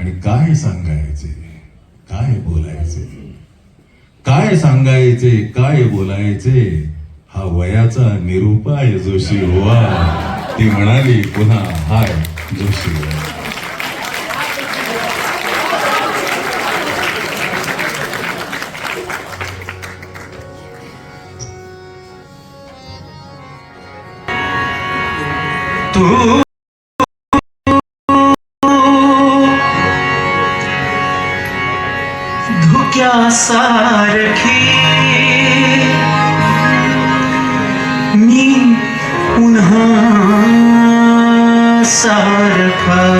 आणि काय सांगायचे? काय बोलायचे? काय सांगायचे? काय बोलायचे? हा वयाचा निरुपाय जोशी हुआ. ती म्हणाली पुन्हा हाय जोशी तू सारखी मी पुन्हा सारखा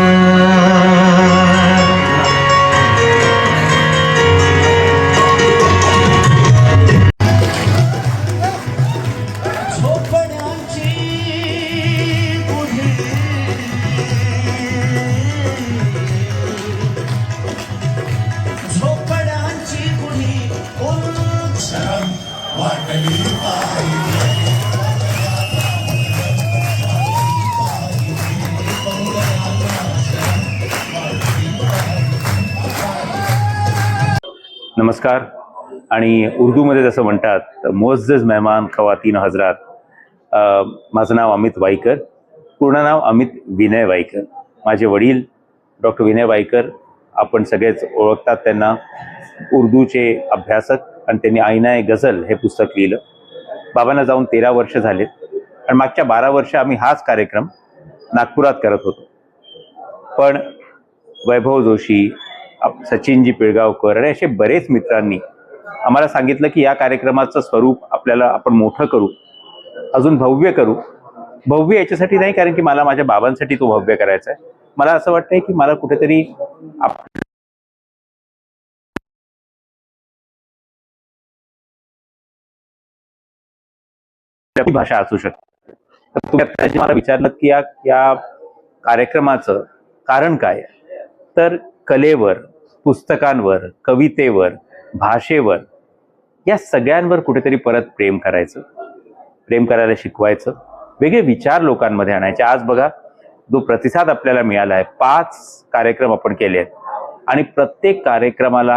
नमस्कार. आणि उर्दूमध्ये जसं म्हणतात मोजज मेहमान खवातीन हजरात. माझं नाव अमित वाईकर. पूर्ण नाव अमित विनय वाईकर. माझे वडील डॉक्टर विनय वाईकर आपण सगळेच ओळखतात त्यांना. उर्दूचे अभ्यासक आणि त्यांनी आईना गझल हे पुस्तक लिहिलं. बाबांना जाऊन तेरा वर्ष झालेत आणि मागच्या बारा वर्ष आम्ही हाच कार्यक्रम नागपुरात करत होतो. पण वैभव जोशी सचिनजी पिळगावकर आणि असे बरेच मित्रांनी आम्हाला सांगितलं की या कार्यक्रमाचं स्वरूप आपल्याला आपण मोठं करू अजून भव्य करू. भव्य याच्यासाठी नाही कारण की मला माझ्या बाबांसाठी तो भव्य करायचा आहे. मला असं वाटतंय की मला कुठेतरी आप- भाषा असू शकते. तर तुम्ही मला विचारलं की या या कार्यक्रमाचं कारण काय आहे? तर कलेवर पुस्तकांवर कवितेवर भाषेवर या सगळ्यांवर कुठेतरी परत प्रेम करायचं. प्रेम करायला शिकवायचं. वेगळे विचार लोकांमध्ये आणायचे. आज बघा जो प्रतिसाद आपल्याला मिळाला आहे पाच कार्यक्रम आपण केले आहेत. आणि प्रत्येक कार्यक्रमाला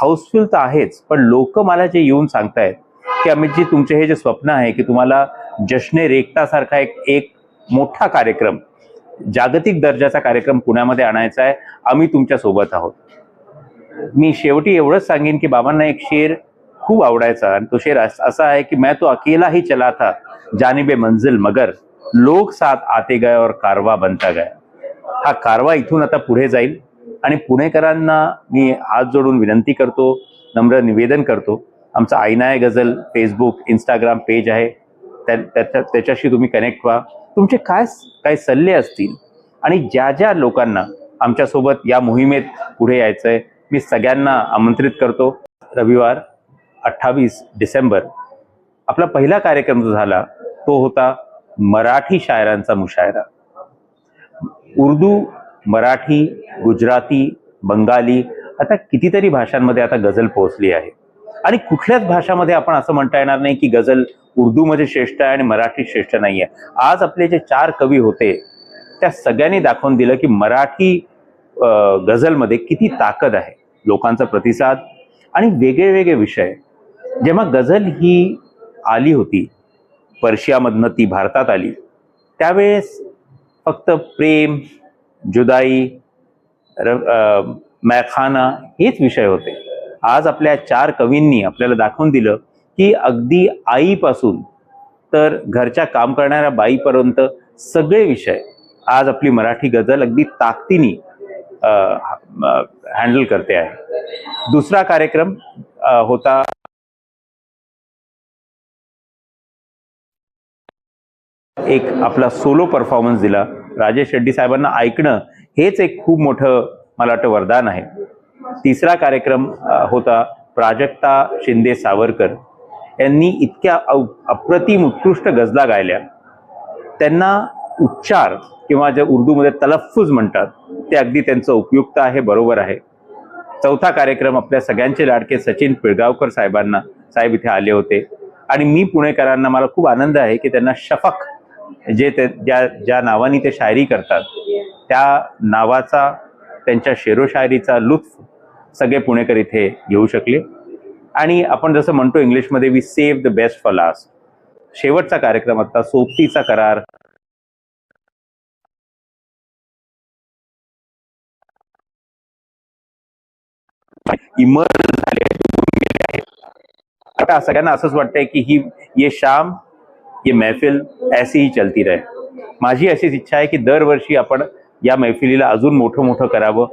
हाऊसफुल तर आहेच पण लोक मला जे येऊन सांगतायत की अमितजी तुमचे हे जे स्वप्न आहे की तुम्हाला जश्ने रेखतासारखा एक एक मोठा कार्यक्रम जागतिक दर्जाचा कार्यक्रम पुण्यामध्ये आणायचा आहे. आम्ही तुमच्यासोबत आहोत. मी शेवटी एवढंच सांगेन की बाबांना एक शेर खूप आवडायचा. आणि तो शेर अस- असा आहे की मैं तो अकेला ही चला था. जानिबे मंजिल मगर. लोक साथ आते गए और कारवा बनता गया. हा कारवा इथून आता पुढे जाईल. आणि पुणेकरांना मी हात जोडून विनंती करतो नम्र निवेदन करतो. आमचा आईनाय गझल फेसबुक इंस्टाग्राम पेज आहे. त्या- त्याच्या- त्याच्याशी तुम्ही कनेक्ट व्हा. तुमचे काय काय सल्ले असतील? आणि ज्या ज्या लोकांना आमच्यासोबत या मोहिमेत पुढे यायचं आहे मी सगळ्यांना आमंत्रित करतो. रविवार अठ्ठावीस डिसेंबर. आपला पहिला कार्यक्रम जो झाला तो होता मराठी शायरांचा मुशायरा. उर्दू मराठी गुजराती बंगाली आता कितीतरी भाषांमध्ये आता गझल पोहोचली आहे. आणि कुठल्याच भाषामध्ये आपण असं म्हणता येणार नाही की गझल उर्दूमध्ये श्रेष्ठ आहे आणि मराठी श्रेष्ठ नाही आहे आज आपले जे चार कवी होते त्या सगळ्यांनी दाखवून दिलं की मराठी अं, गझलमध्ये किती ताकद आहे लोकांचा प्रतिसाद आणि वेगळे वेगळे विषय. जेव्हा गझल ही आली होती पर्शियामधनं ती भारतात आली त्यावेळेस फक्त प्रेम जुदाई र अं, मैखाना हेच विषय होते. आज आपल्या चार कवींनी आपल्याला दाखवून दिलं की अगदी आईपासून तर घरच्या काम करणाऱ्या बाईपर्यंत सगळे विषय आज आपली मराठी गझल अगदी ताकदीने हँडल करते आहे. दुसरा कार्यक्रम होता एक आपला सोलो परफॉर्मन्स दिला. राजेश रेड्डी साहेबांना ऐकणं हेच एक खूप मोठं मला वाटतं वरदान आहे. तिसरा कार्यक्रम होता प्राजक्ता शिंदे सावरकर. यांनी इतक्या अव- अप्रतिम उत्कृष्ट गजला गायल्या. त्यांना उच्चार किंवा जे उर्दूमध्ये तलफ्फुज म्हणतात ते अगदी त्यांचं उपयुक्त आहे बरोबर आहे. चौथा कार्यक्रम आपल्या सगळ्यांचे लाडके सचिन पिळगावकर साहेबांना साहेब इथे आले होते. आणि मी पुणेकरांना मला खूप आनंद आहे की त्यांना शफक जे ते ज्या ज्या नावाने ते शायरी करतात त्या नावाचा त्यांच्या शेरोशायरीचा लुत्फ सगळे पुणेकर इथे घेऊ शकले. आणि आपण जसं म्हणतो इंग्लिशमध्ये we save the best for last शेवटचा कार्यक्रम आता सोबतीचा करार. इमर्ज झाले आता सगळ्यांना असंच वाटतंय की ही ये शाम ये मैफिल ऐसी ही चलती रहे. माझी अशीच इच्छा आहे की दरवर्षी आपण या मैफिलीला अजून मोठं मोठं करावं.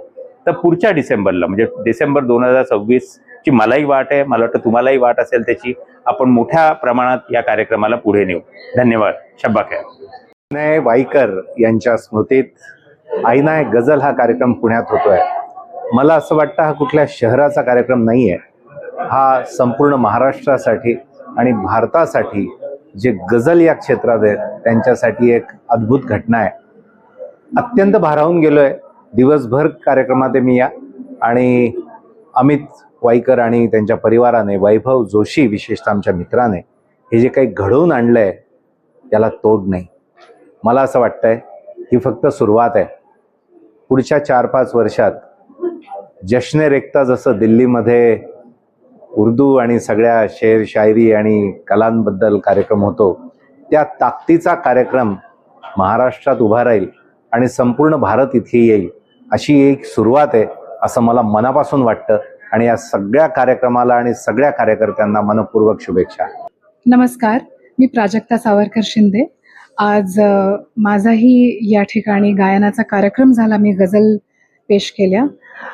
तर पुढच्या डिसेंबरला म्हणजे डिसेंबर दोन हजार सव्वीसची मलाही वाट आहे मला वाटतं तुम्हालाही वाट असेल त्याची आपण मोठ्या प्रमाणात या कार्यक्रमाला पुढे नेऊ. धन्यवाद. शब्बा खैर विनय वाईकर यांच्या स्मृतीत आईना गझल हा कार्यक्रम पुण्यात होतोय. मला असं वाटतं हा कुठल्या शहराचा कार्यक्रम नाही आहे हा संपूर्ण महाराष्ट्रासाठी आणि भारतासाठी जे गझल या क्षेत्रात आहेत त्यांच्यासाठी एक अद्भुत घटना आहे. अत्यंत भारावून गेलोय. दिवसभर कार्यक्रमात मी या. आणि अमित वाईकर आणि त्यांच्या परिवाराने वैभव जोशी विशेषतः आमच्या मित्राने हे जे काही घडवून आणलंय त्याला तोड नाही. मला असं वाटतंय ही फक्त सुरुवात आहे. पुढच्या चार पाच वर्षात जश्ने रेखता जसं दिल्लीमध्ये उर्दू आणि सगळ्या शेर शायरी आणि कलांबद्दल कार्यक्रम होतो त्या ताकदीचा कार्यक्रम महाराष्ट्रात उभा राहील आणि संपूर्ण भारत इथे येईल. अशी एक सुरुवात आहे असं मला मनापासून वाटतं. आणि या सगळ्या कार्यक्रमाला आणि सगळ्या कार्यकर्त्यांना मनपूर्वक शुभेच्छा. नमस्कार. मी प्राजक्ता सावरकर शिंदे. आज माझाही या ठिकाणी गायनाचा कार्यक्रम झाला. मी गझल पेश केल्या.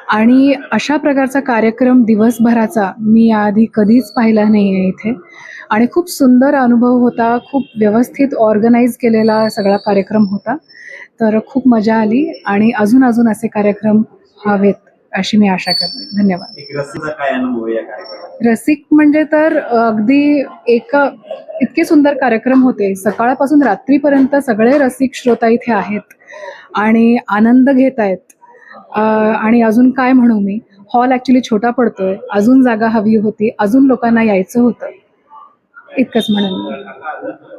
आणि अशा प्रकारचा कार्यक्रम दिवसभराचा मी याआधी कधीच पाहिला नाही आहे इथे. आणि खूप सुंदर अनुभव होता. खूप व्यवस्थित ऑर्गनाईज केलेला सगळा कार्यक्रम होता. तर खूप मजा आली आणि अजून अजून असे कार्यक्रम हवेत अशी मी आशा करते. धन्यवाद. रसिक म्हणजे तर अगदी एक इतके सुंदर कार्यक्रम होते. सकाळपासून रात्रीपर्यंत सगळे रसिक श्रोता इथे आहेत आणि आनंद घेत आहेत. आणि अजून काय म्हणू मी? हॉल ॲक्च्युली छोटा पडतोय. अजून जागा हवी होती. अजून लोकांना यायचं होतं. इतकंच म्हणेन.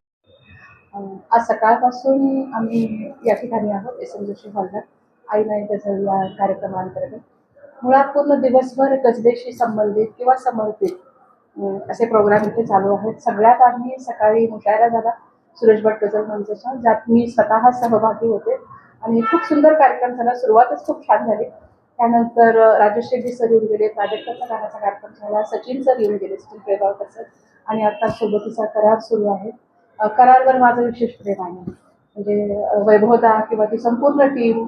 आज सकाळपासून आम्ही या ठिकाणी आहोत एस एम जोशी हॉलवर. आई नाही गझल या कार्यक्रमांतर्गत. मुळात पूर्ण दिवसभर गजलेशी संबंधित किंवा समर्पित असे प्रोग्राम इथे चालू आहेत. सगळ्यात आधी सकाळी मुशायरा झाला सुरेश भट गझल मंचचा ज्यात मी स्वतः सहभागी होते. आणि खूप सुंदर कार्यक्रम झाला सुरुवातच खूप छान झाली. त्यानंतर अं, राजेश सर येऊन गेले प्राजक्ताचा गाण्याचा कार्यक्रम झाला सचिन सर येऊन गेले सचिन प्रेगावकर सर. आणि आता सोबतीचा करार सुरू आहे. करारवर माझं विशेष प्रेम आहे. म्हणजे वैभवता किंवा ती संपूर्ण टीम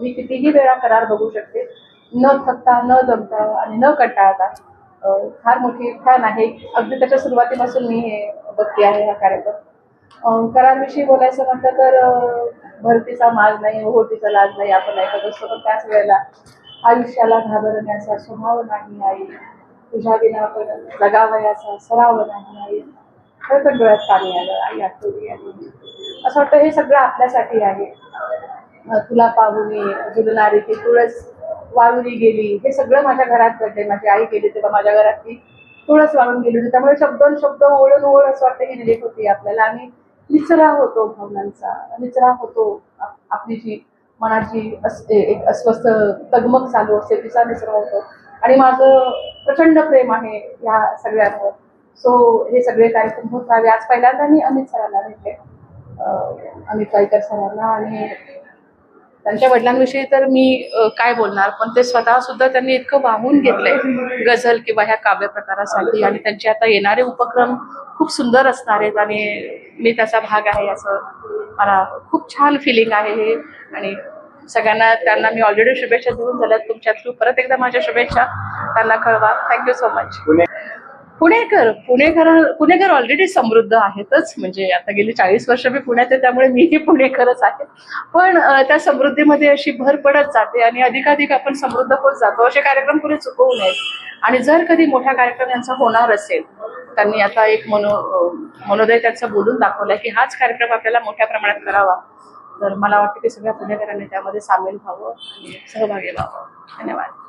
मी कितीही वेळा करार बघू शकते. न थकता न दमता आणि न कंटाळता फार मोठी फॅन आहे. अगदी त्याच्या सुरुवातीपासून मी हे बघते आहे हा कार्यक्रम. करारविषयी बोलायचं म्हटलं तर भरतीचा माग नाही ओहोटीचा लाज नाही आपण ऐकत असतो पण त्याच वेळेला आयुष्याला घाबरण्याचा स्वभाव नाही आई तुझ्या विना आपण जगावयाचा सराव नाही आई. खरं डोळ्यात पाणी आलं. आई आठवली आली. असं वाटतं हे सगळं आपल्यासाठी आहे. तुला पाहुणे झुलणारी ती तुळस वाळूली गेली. हे सगळं माझ्या घरात घडले माझी आई गेली तेव्हा माझ्या घरात ती तुळस वाळून गेली होती. त्यामुळे शब्द शब्द ओळून ओळ असं वाटतं ही रिलेट होती आपल्याला. आणि निचरा होतो भावनांचा. निचरा होतो आपली जी मनाची अस एक अस्वस्थ तगमग चालू असते तिचा निचरा होतो. आणि माझं प्रचंड प्रेम आहे या सगळ्यांवर सो हे सगळे कार्यक्रम होत राहावे. आज पहिल्यांदा मी अमित सरांना भेटले. अमित वाईकर सरांना आणि त्यांच्या वडिलांविषयी तर मी काय बोलणार? पण ते स्वतः सुद्धा त्यांनी इतकं वाहून घेतलंय गझल किंवा ह्या काव्य प्रकारासाठी. आणि त्यांचे आता येणारे उपक्रम खूप सुंदर असणार आहेत आणि मी त्याचा भाग आहे असं मला खूप छान फिलिंग आहे हे. आणि सगळ्यांना त्यांना मी ऑलरेडी शुभेच्छा देऊन झाल्यात. तुमच्या थ्रू परत एकदा माझ्या शुभेच्छा. त्यांना कळवा. थँक्यू सो मच पुणेकर पुणेकर पुणेकर ऑलरेडी समृद्ध आहेतच. म्हणजे आता गेली चाळीस वर्ष मी पुण्यात आहे त्यामुळे मीही पुणेकरच आहे. पण त्या समृद्धीमध्ये अशी भर पडत जाते आणि अधिकाधिक आपण समृद्ध होत जातो. असे कार्यक्रम पुढे चुकवू नयेत. आणि जर कधी मोठा कार्यक्रम यांचा होणार असेल त्यांनी आता एक मनो मनोदय त्यांचं बोलून दाखवलाय की हाच कार्यक्रम आपल्याला मोठ्या प्रमाणात करावा. तर मला वाटतं की सगळ्या पुणेकरांनी त्यामध्ये सामील व्हावं आणि सहभागी व्हावं. धन्यवाद.